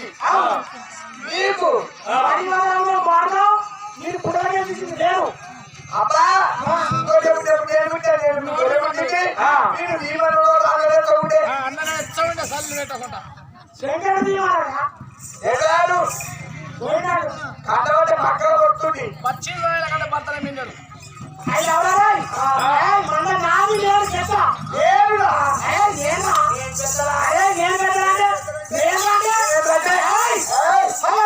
ఇచ్చి మీకు పరివారంలో మార్గం మీరు పుట్టగా తీసింది నేను. అబ్బా శంకర దీవాడు కథ పక్కన పడుతుంది పచ్చి వేళ కథ మన నాది లేదు చెత్త. ఏడు ఏం చెత్త? ఏం చెత్త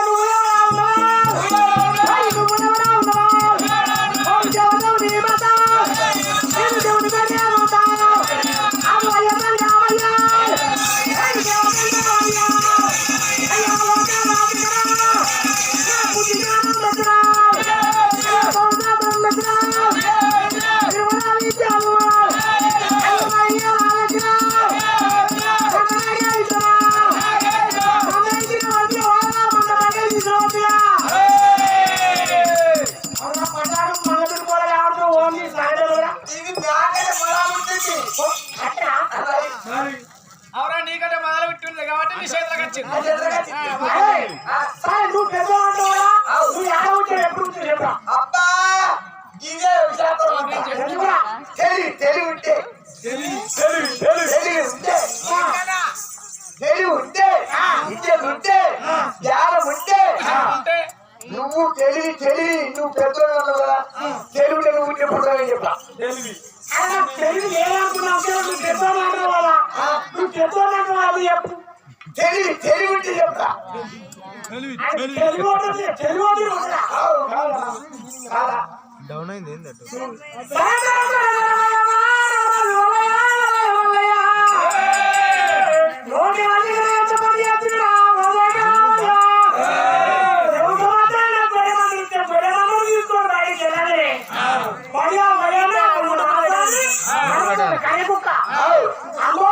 నువ్వు పుస్తకం చెప్తా తెలివి ఏమనుకున్నావు నువ్వు డౌన్ అయింది ఏంటంటే నోటి వాళ్ళు చెప్పండి కనకుక్క అమ్మో.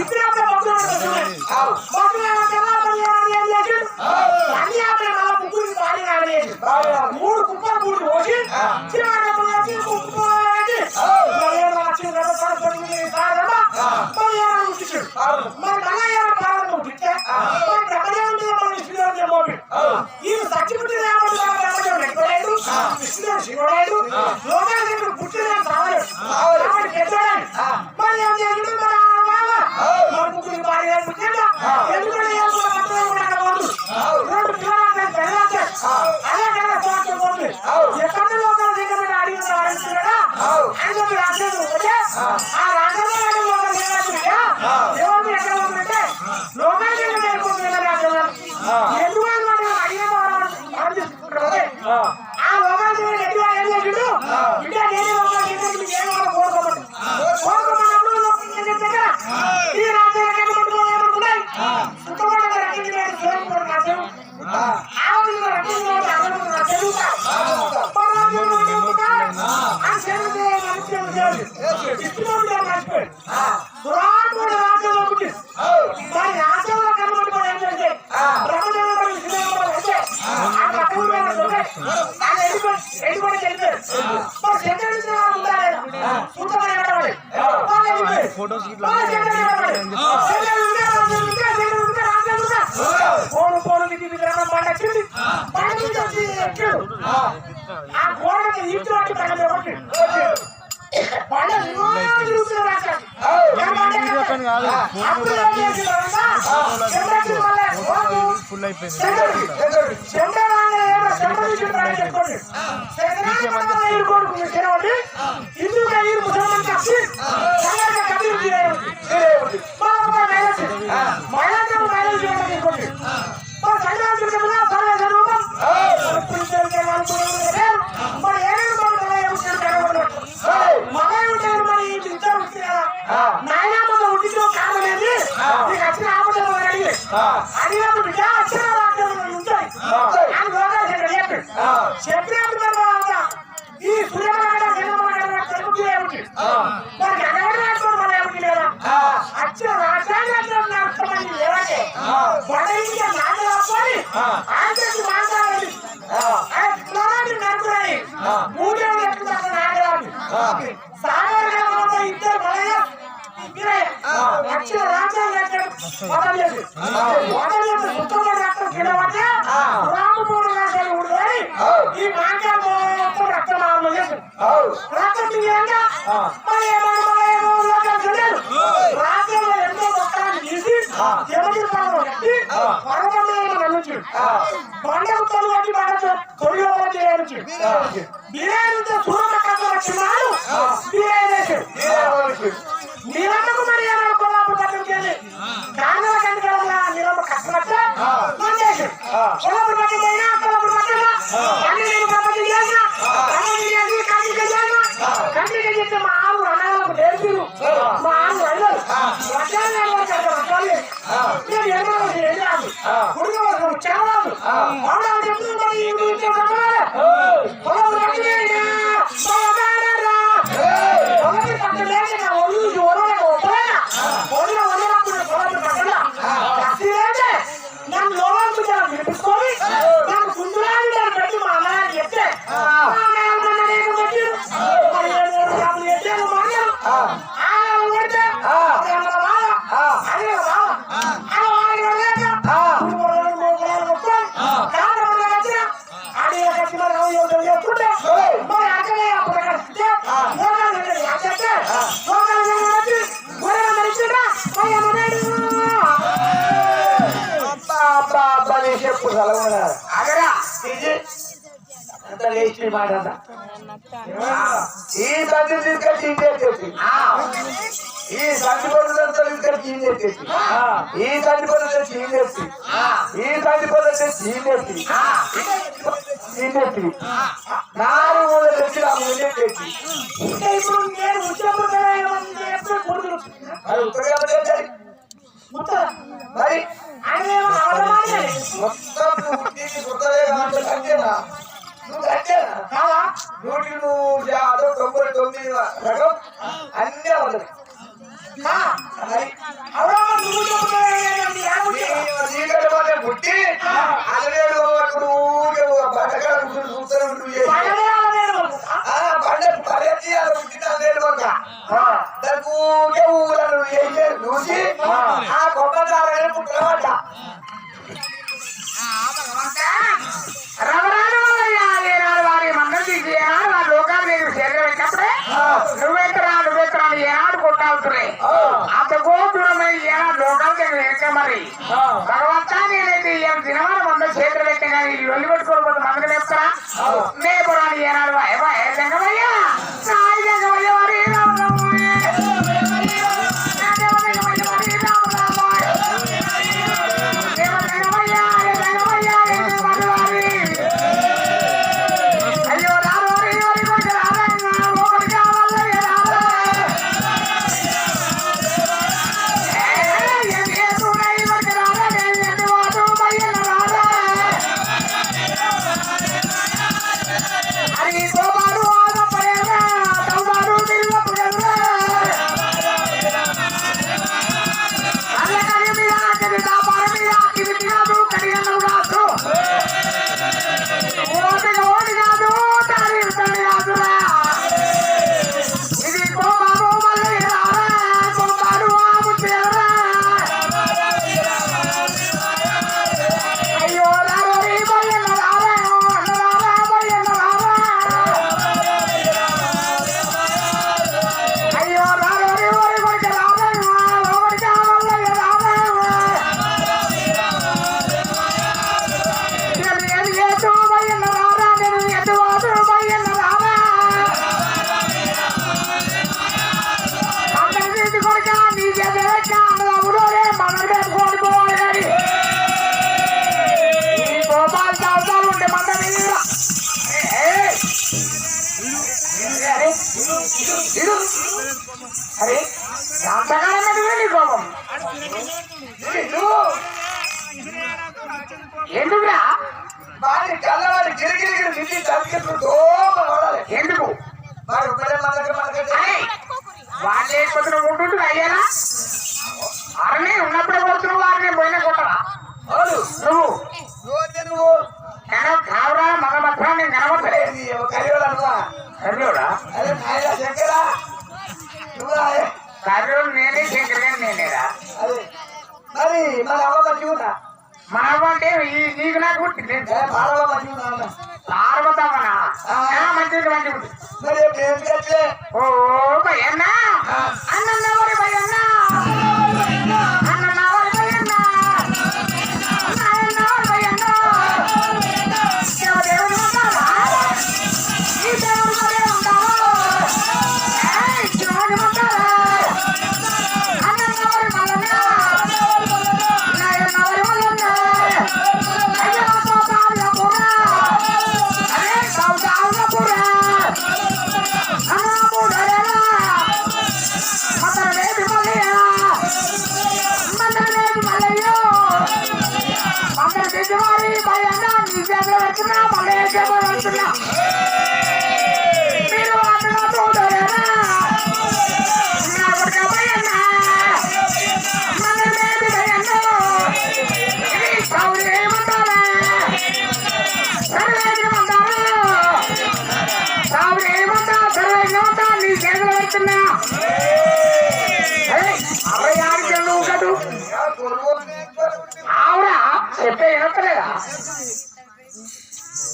ఇప్పుడే ఒక మొక్కలు మొక్కలు అన్ని ఆపే మళ్ళా ముగ్గురికి పాడి ఆడలేదు మరి ఫుల్ అయిపోయింది ముసల్మాన్ కబీర్ అడిగినప్పుడు ఉంటాయి చెప్పినప్పుడు ఈ సూర్యనారాయణ నిలబడాలి తెలుగు ఏమిటి దానికి అనగడానికి మన ఏమిటి లేదా అచ్చిన రాజ్యాంగం నడుపుకోమని లేదంటే బడలిగా నాగలాపోయి ఆంధ్రకి మాట్లాడాలి ఆయన కులాన్ని నడుపురాయి మూడేళ్ళు ఎక్కువ నాగరాజు Ah. నీ మాట ఈ సంధి తీసుకొచ్చి ఇంకేసేసి ఈ సంధి పనులతో తీసుకొచ్చి ఇంకేసేసి ఈ సంధి పనులు చీనేసి ఈ సంధి పనులు చీనేసి చీనేసి నాలుగు మూడు తెచ్చి నా ముందే చేసి ఇప్పుడు మొత్తం నువ్వు కట్టావా నూటికి నూరు యాభై తొంభై తొమ్మిది రకం అన్నీ చూసి ఆ. కొబ్బరి పుట్టినమాట వెనక భగవంతా నేనైతే ఏం దినవాడ మంద చేతులు పెట్టే కానీ వెళ్ళి పెట్టుకోకపోతే మందులు వేస్తారా అరే ఇరు. అరే అంతకాలం మీద నీ కోపం ఎందుకురా వారి కళ్ళవాడి గిరిగిరిగిరి నిండి తగ్గిస్తూ దోమ వాడాలి ఎందుకు వాడు ఒక్కడే మనకి మనకి అరే వాళ్ళు లేకపోతే ఉంటుంటుంది అయ్యారా అరనే ఉన్నప్పుడే కొడుతున్నావు వారిని పోయినా కొట్టరా అవును నువ్వు నువ్వు నువ్వు కావరా మన మధ్య నేను నిలబడలేదు ఇది కర్రోడా నేనే శంకర్ గారు నేనేరా మరి మన అమ్మ మంచిగా ఉందా మన అవ్వ అంటే నీకు నాకు పుట్టింది? పార్వతమ్మనా? మంచిది మంచిది మరి ఇప్పుడు ఏం చేస్తే ఓ భయన్నా? అన్న భయన్నా?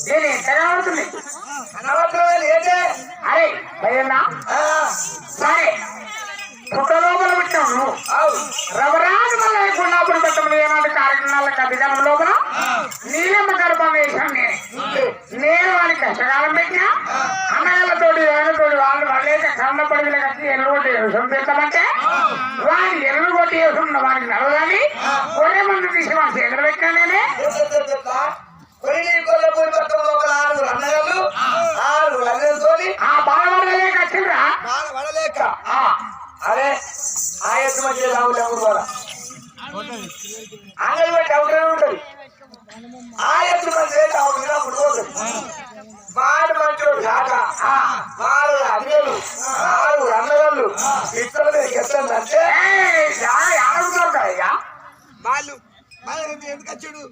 నేను ఎంత కనబడుతుంది ఏంటే అరే భయన్నా సరే పుట్ట రవరాజు మళ్ళీ లేకున్నప్పుడు పెట్టడం ఏనాడు కార్యక్రమాల కథకాలం లోపల నీలమ్మ గర్భం వేశాను నేను. నేను వానికి కష్టకాలం పెట్టినా అన్నగాళ్ళతోటి ఎవరితోటి వాళ్ళు వాళ్ళేక కన్న పడిన కట్టి ఎల్లు కొట్టి వ్యవసాయం పెట్టమంటే వాడిని ఎల్లు కొట్టి వేసుకున్న వాడికి నడవదని ఒరే మంది తీసి వాడి చేతులు పెట్టినా నేనే. కొన్ని ఆ బాలవాడలే కట్టిండ్రా బాగా పడలేక అదే ఆ ఎత్తు మధ్య రావులు కూడా ఆంగల్ బట్టి అవసరం ఉంటది. ఆ ఎత్తు మధ్య పోతుంది వాడు మంచోడు కాక వాడు అన్నలు ఆరుగురు అన్నగారు ఇతరుల మీద ఎత్తంటే? వాళ్ళు వాళ్ళు ఎందుకు వచ్చాడు.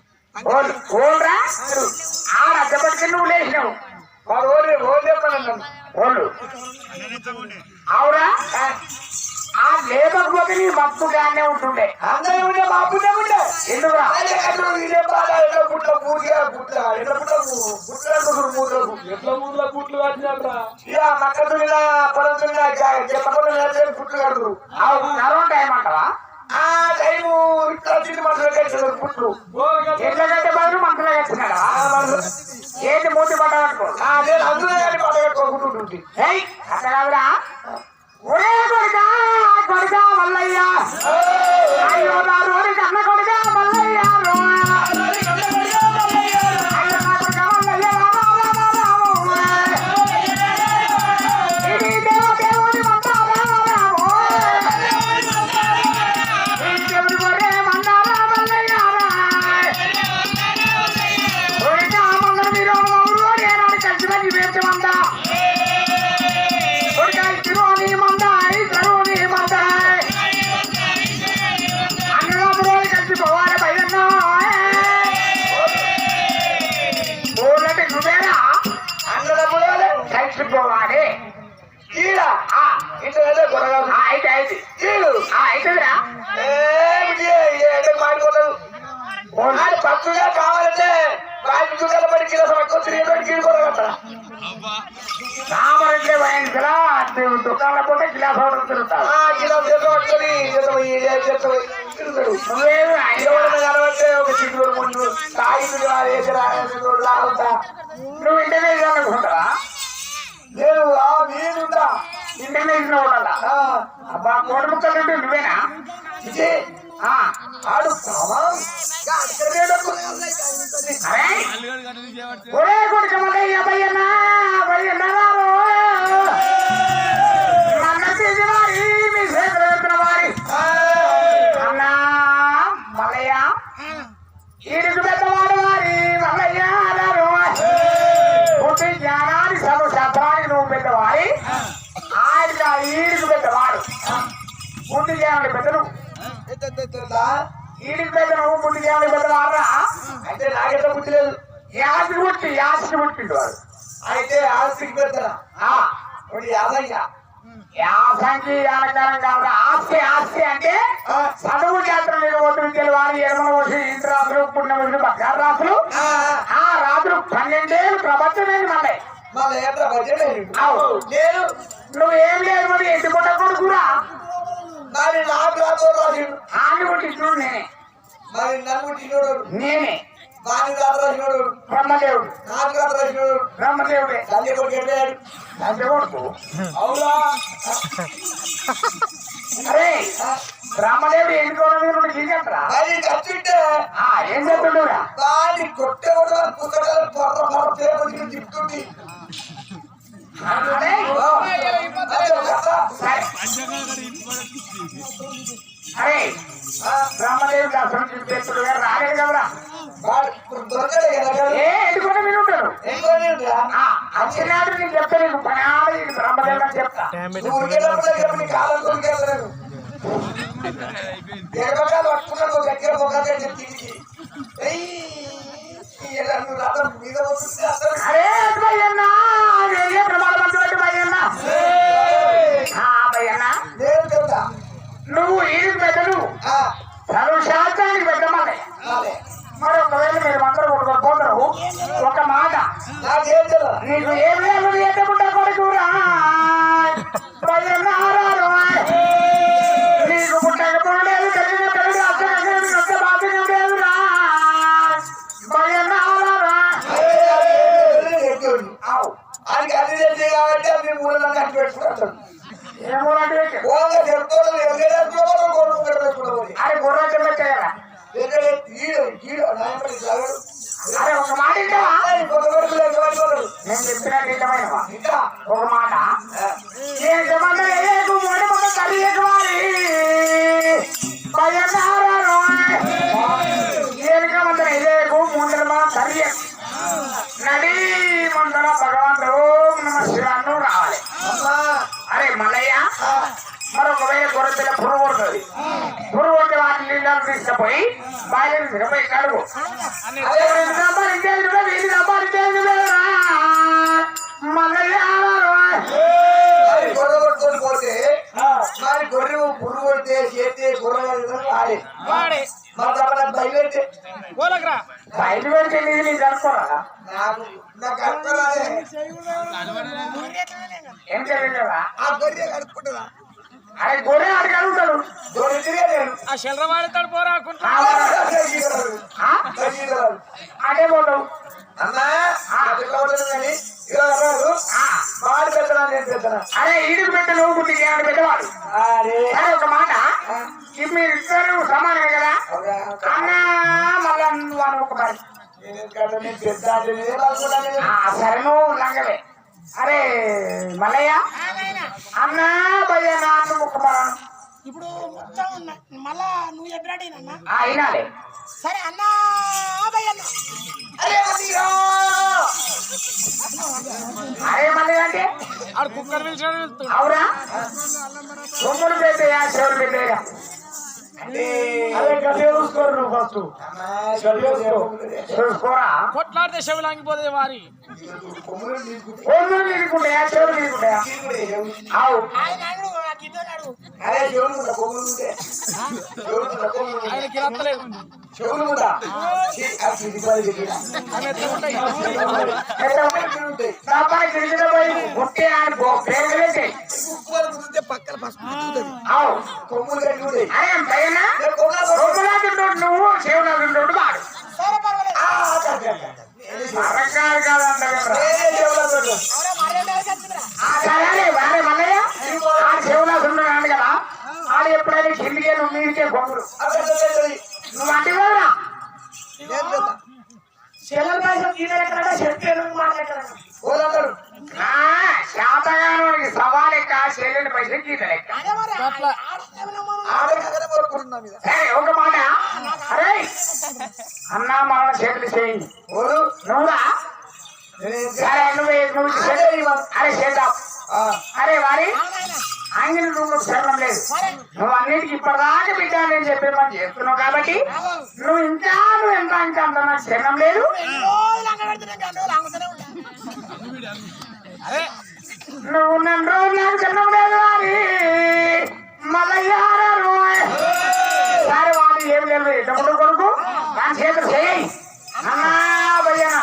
దుకాణంలో పోతే గిలాస్ ఆ కిలో చేత పట్టుకొని పోయి చేత పోయి తిరుగుతాడు. నువ్వేమి ఎవరైనా కనబడితే ఒక చిక్కుడు ముందు వేసి రాగుతా నువ్వు ఇంటర్నేషన్ అనుకుంటావా నేను నేనుందా ఇంటర్నేషన్ ఉండాలా? ఆ, అబ్బా కోట ముక్కలు ఉంటే నువ్వేనా? ఆడు ఒరే కొడుకు మల్లయ్య భయ్యన్న భయ్యన్న రారు నన్న ఈడుకు పెద్దవాడు. పుట్టి జ్ఞానానికి పెద్దలు. ఈడికి పెద్ద నువ్వు పుట్టి జ్ఞానానికి పెద్దవారా అయితే నాకెట్లా పుట్టలేదు యాసి పుట్టి యాసి పుట్టిండు వాడు అయితే ఆస్తికి ఒకటి యాదయ్య యాసంకి అనకాలం కాదు ఆస్తి ఆస్తి అంటే చదువు జాతర నిర్వోతు విద్యలు వారి ఎడమల వచ్చి ఇంటి రాత్రులు పుణ్యములు బంగారు రాత్రులు ఆ రాత్రులు పన్నెండేళ్ళు ప్రపంచమేది మళ్ళీ బడ్జెట్ నేను నువ్వు ఏం లేదు. మరి ఇంటి పుట్ట కొడుకురా. మరి నాకు రాతో రాసిండు ఆని పుట్టించుడు నేనే మరి నన్ను తినోడు నేనే. వాని రాత రాసినోడు బ్రహ్మదేవుడు. నాకు రాత రాసినోడు బ్రహ్మదేవుడే. కొడుకు? అవునా? అరే బ్రహ్మదేవుడు ఎన్నుకోవడం ఆ, ఏం చెప్తుండవురా? దాన్ని కొట్టేవాడు పుస్తకాలు పొర్ర పొర్ర పేరు తిప్పుతుంది. అరే బ్రహ్మదేవుడు దర్శనం చూపెట్టుడు రాలేదు కదరా? దొరకడే కదా? ఏ ఎందుకంటే మీరు ఉంటారు ఏం వచ్చినాడు నేను చెప్తా నీకు పని ఆడి బ్రహ్మదేవుడు అని చెప్తా. నువ్వు ఉరికేటప్పుడే చెప్పు నీ కాలం కొరికేస్తాను ఎడమకాలు పట్టుకున్నాడు దగ్గర మొక్కగా చెప్పి నువ్వు రథం మీద వస్తుంది అసలు అరే భయ్యన్నా ఏ ప్రమాదవంతుడు భయ్యన్నా ఆ, భయ్యన్నా నేను చెప్తా. నువ్వు ఈడికి పెద్దలు ఆ, చదువు శాస్త్రానికి. మరి ఒకవేళ మీరు అందరూ కొడుకు పోతారు ఒక మాట. నాకేం తెలియదు ఏం లేదు ఎట్టకుండా కొడుకురా నీకు పుట్టకపోవడం లేదు తెలియదు తెలియదు అసలు ఒక్క బాధ్యత లేదురా అవు అది అన్ని తెలిసి కాబట్టి అన్ని మూలలో కట్టి పెట్టుకుంటాడు ఏమో అంటే ఓన్గా చెప్తాడు ఎవరైనా కొడుకు పెట్టుకుంటాడు అరే గుర్ర కింద చేయాలా ఎక్కడ ఈడు ఈడు నాయకుడు చదవడు అరే ఒక మాట ఇంటావా కొత్త కొడుకులు ఎక్కడ నేను చెప్పినట్టు ఇష్టమైనవా ఇంకా ఒక మాట నేను చెప్పండి ఏకు మూడు కడుగు మరి గొర్రె పురుగు కొడితే చేస్తే గొర్రెలు ఆడే మరి తర్వాత బయలుపెడితే ఏం చేయలేదా ఆ గొర్రె కనుక్కుంటుందా అరే గొర్రె అడిగి అడుగుతాడు గొర్రె తిరిగలేను ఆ శల్ర వాడతాడు పోరా కుంటా అదే పోతావు అన్నా వాడు పెద్దనా నేను పెద్దనా? అరే ఈడికి పెట్ట నువ్వు ఆడ పెట్టవాడు అరే. ఒక మాట. మీరు ఇద్దరు సమానమే కదా? అన్నా మళ్ళా నువ్వు అని ఒక ఆ, సరే నువ్వు లంగవే అరే మల్లయ్య. అన్నా భయ్య నాన్న మాట ఇప్పుడు మొత్తం మళ్ళా నువ్వు ఎప్పుడైనా ఆ, వినాలి సరే అన్నా భయ్య అన్న. అరే అరే మల్లి అంటే? కుక్కర్ అవునా? సొమ్ములు పెట్టేయా చెవులు పెట్టేయా? కొట్లాడితే చెవులాంగిపోతే వారి. ఆయనకి రత్తలేదు చెవులు కూడా అవి ఎట్లా ఉంటాయి? నా పని గిరిజన పోయి గుట్టే అని పేరుగలేంటే అవు కొమ్ములు కట్టి ఉంటాయి అరే భయనా కొమ్ములా తింటాడు నువ్వు? చెవులా వాడు. అరకాలు కాదంటే కదా. ఆడు ఎప్పుడైనా కిందికే నువ్వు మీదికే కొమ్ములు. నువ్వు అంటే కదరా చెల్లెల ఎక్కడ చెట్టు పైసలు ఒక మాట. అరే అన్నా మన చేతులు చేయి. నువ్వురా సరే నువ్వు నువ్వు. అరే చేద్దాం. అరే వారి. ఆంగిన నువ్వు శరణం లేదు నువ్వు అన్నిటికి ఇప్పటిదాకా బిడ్డ నేను చెప్పే పని చేస్తున్నావు కాబట్టి నువ్వు ఇంకా నువ్వు ఎంత ఇంకా అంత నాకు శరణం లేదు నువ్వు నన్ను రోజు నాకు శరణం లేదు వారి మలయారు సరే వాడు ఏమి లేదు ఎప్పుడు కొడుకు దాని చేతులు చేయి అన్నా భయ్యనా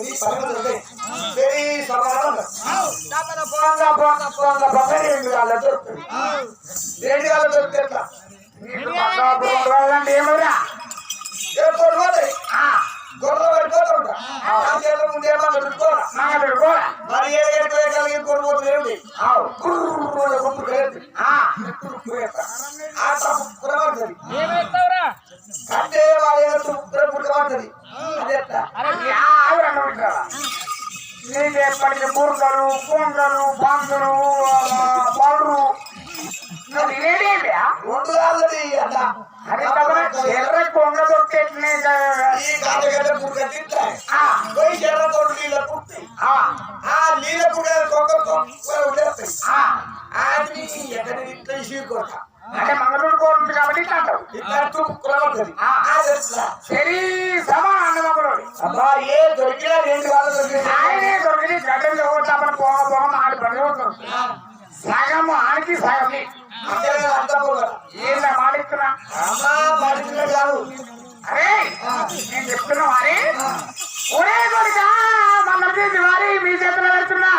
ఉంటుంది సంగతి ఉంటుంది సరే సమాధానం పోంగా పోంగా పోంగా పక్క రెండు కాళ్ళ దొరుకుతుంది రెండు కాళ్ళ దొరికితే ఎట్లా నీళ్ళు పక్కా పోవాలంటే ఏమవునా మరి ఏ కలిగి కొడుకోతుంది ఏమిటి గుర్రు ఆ తప్పు కురబడుతుంది అంటే వాళ్ళ నేను ఎప్పటికీ బుర్రలు కొండలు పందులు పళ్ళు నీళ్ళ కూడా కొంగ కొంగ ఉండేస్తాయి. ఎక్కడ ఇంట్లో ఇసురు కొడతా అంటే మంగళూరు కోరుతుంది కాబట్టి ఇట్లా అంటావు సరి సమా అన్నమగుడు అబ్బా ఏ దొరికినా రెండు వాళ్ళు దొరికింది ఆయనే దొరికింది గడ్డం చదువుతామని పోగ పోగం ఆడి పడిపోతారు సగము ఆడికి సగం మాడిస్తున్నా అరే నేను చెప్తున్నా వారి. ఒరే మన వారి మీ చేతున్నా